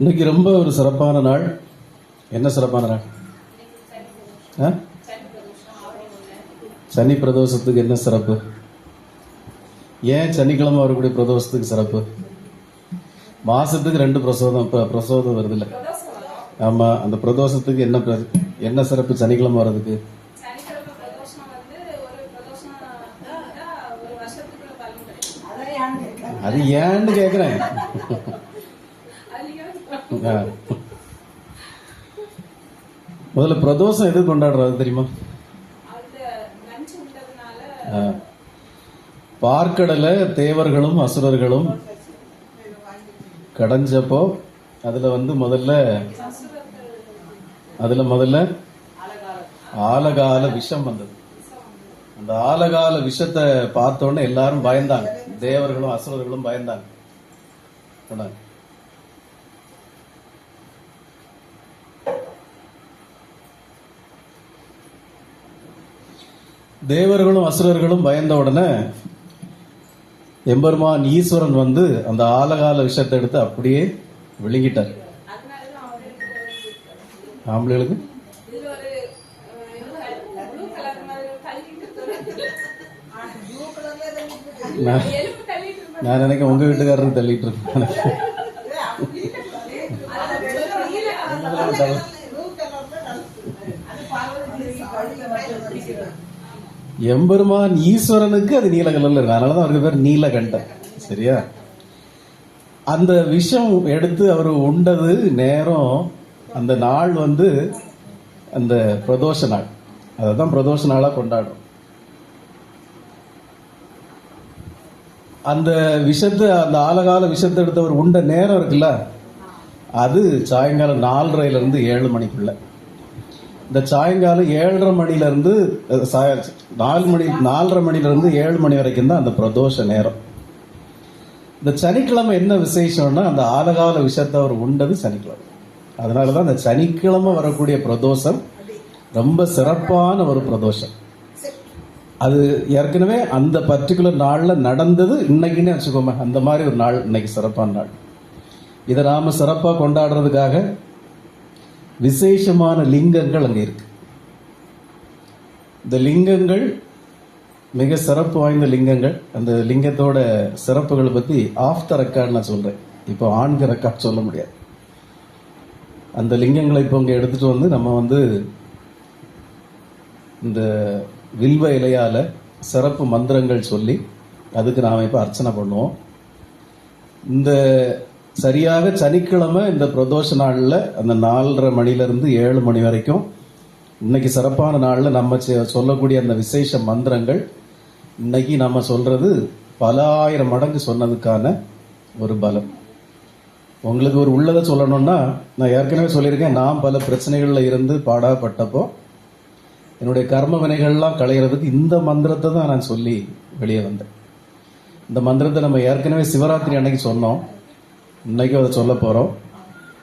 இன்னைக்கு ரொம்ப ஒரு சிறப்பான நாள். என்ன சிறப்பான நாள்? சனி பிரதோஷத்துக்கு என்ன சிறப்பு? ஏன் சனிக்கிழமை வரக்கூடிய பிரதோஷத்துக்கு சிறப்பு? மாசத்துக்கு ரெண்டு பிரசோதம் பிரசோதம் வருது இல்ல ஆமா அந்த பிரதோஷத்துக்கு என்ன என்ன சிறப்பு சனிக்கிழமை வர்றதுக்கு? அது ஏன்னு கேக்குறேன். முதல்ல பிரதோஷம் எது கொண்டாடுறது தெரியுமா? பார்க்கடல தேவர்களும் அசுரர்களும் கடைஞ்சப்போ அதுல வந்து முதல்ல அதுல முதல்ல ஆலகால விஷம் வந்தது. அந்த ஆலகால விஷத்தை பார்த்த உடனே எல்லாரும் பயந்தாங்க. தேவர்களும் அசுரர்களும் பயந்தாங்க. சொன்னாங்க. தேவர்களும் அசுரர்களும் பயந்த உடனே எம்பெருமான் ஈஸ்வரன் வந்து அந்த ஆலகால விஷத்தை எடுத்து அப்படியே விழுங்கிட்டார். ஆம்பளைகளுக்கு? நான் நினைக்க நான் உங்க வீட்டுக்காரருக்கு தள்ளிட்டு இருக்கேன் எம்பெருமான் ஈஸ்வரனுக்கு அது நீலகல்ல இருக்கு அதனாலதான் அவருக்கு பேர் நீலகண்டன் சரியா? அந்த விஷம் எடுத்து அவர் உண்டது நேரம் அந்த நாள் வந்து அந்த பிரதோஷ நாள். அதை தான் பிரதோஷ நாளா கொண்டாடும் அந்த விஷத்தை அந்த ஆலகால விஷத்தை எடுத்தவர் உண்ட நேரம் இருக்குல்ல? அது சாயங்காலம் நாலரைல இருந்து ஏழு மணிக்குள்ள. இந்த சாயங்காலம் ஏழரை மணில இருந்து நாலு மணி நாலரை மணில இருந்து ஏழு மணி வரைக்கும் தான் அந்த பிரதோஷ நேரம். இந்த சனிக்கிழமை என்ன விசேஷம்னா அந்த ஆலகால விஷத்தை அவர் உண்டது சனிக்கிழமை. அதனாலதான் அந்த சனிக்கிழமை வரக்கூடிய பிரதோஷம் ரொம்ப சிறப்பான ஒரு பிரதோஷம். அது ஏற்கனவே அந்த பர்டிகுலர் நாளில் நடந்தது இன்னைக்குன்னு வச்சுக்கோமே அந்த மாதிரி ஒரு நாள் இன்னைக்கு சிறப்பான நாள். இதை நாம சிறப்பாக கொண்டாடுறதுக்காக விசேஷமான லிங்கங்கள் அங்கே இருக்கு. இந்த லிங்கங்கள் மிக சிறப்பு வாய்ந்த லிங்கங்கள். அந்த லிங்கத்தோட சிறப்புகளை பத்தி ஆஃப் த ரெக்கார்ட் நான் சொல்றேன். இப்போ ஆன் த ரெக்கார்ட் சொல்ல முடியாது. அந்த லிங்கங்களை இப்போ இங்கே எடுத்துட்டு வந்து நம்ம வந்து இந்த வில்வ இலையால சிறப்பு மந்திரங்கள் சொல்லி அதுக்கு நாம இப்போ அர்ச்சனை பண்ணுவோம். இந்த சரியாக சனிக்கிழமை இந்த பிரதோஷ நாளில் அந்த நாலரை மணிலிருந்து ஏழு மணி வரைக்கும் இன்னைக்கு சிறப்பான நாளில் நம்ம செ- சொல்லக்கூடிய அந்த விசேஷ மந்திரங்கள் இன்னைக்கு நம்ம சொல்றது பல ஆயிரம் மடங்கு சொன்னதுக்கான ஒரு பலம். உங்களுக்கு ஒரு உள்ளதை சொல்லணும்னா நான் ஏற்கனவே சொல்லியிருக்கேன் நான் பல பிரச்சனைகளில் இருந்து பாடாப்பட்டப்போ என்னுடைய கர்ம வினைகள்லாம் களைகிறதுக்கு இந்த மந்திரத்தை தான் நான் சொல்லி வெளியே வந்தேன். இந்த மந்திரத்தை நம்ம ஏற்கனவே சிவராத்திரி அன்னைக்கு சொன்னோம். இன்னைக்கு அதை சொல்ல போகிறோம்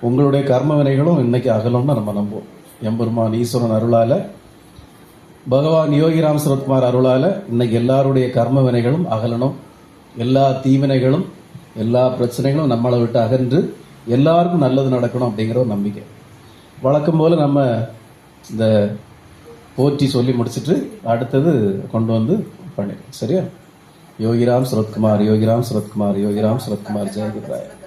உங்களுடைய கர்ம வினைகளும் இன்னைக்கு அகலும்னு நம்ம நம்புவோம். எம்பெருமான் ஈஸ்வரன் அருளால் பகவான் யோகிராம் சரத்குமார் அருளால் இன்னைக்கு எல்லாருடைய கர்ம வினைகளும் அகலணும். எல்லா தீவினைகளும் எல்லா பிரச்சனைகளும் நம்மளை விட்டு அகன்று எல்லாருக்கும் நல்லது நடக்கணும் அப்படிங்கிற ஒரு நம்பிக்கை. வழக்கம் போல் நம்ம இந்த போற்றி சொல்லி முடிச்சுட்டு அடுத்தது கொண்டு வந்து பண்ணிடுவோம் சரியா? யோகிராம் சரத்குமார் யோகிராம் சரத்குமார் யோகிராம் சரத்குமார் ஜெயகுராயன்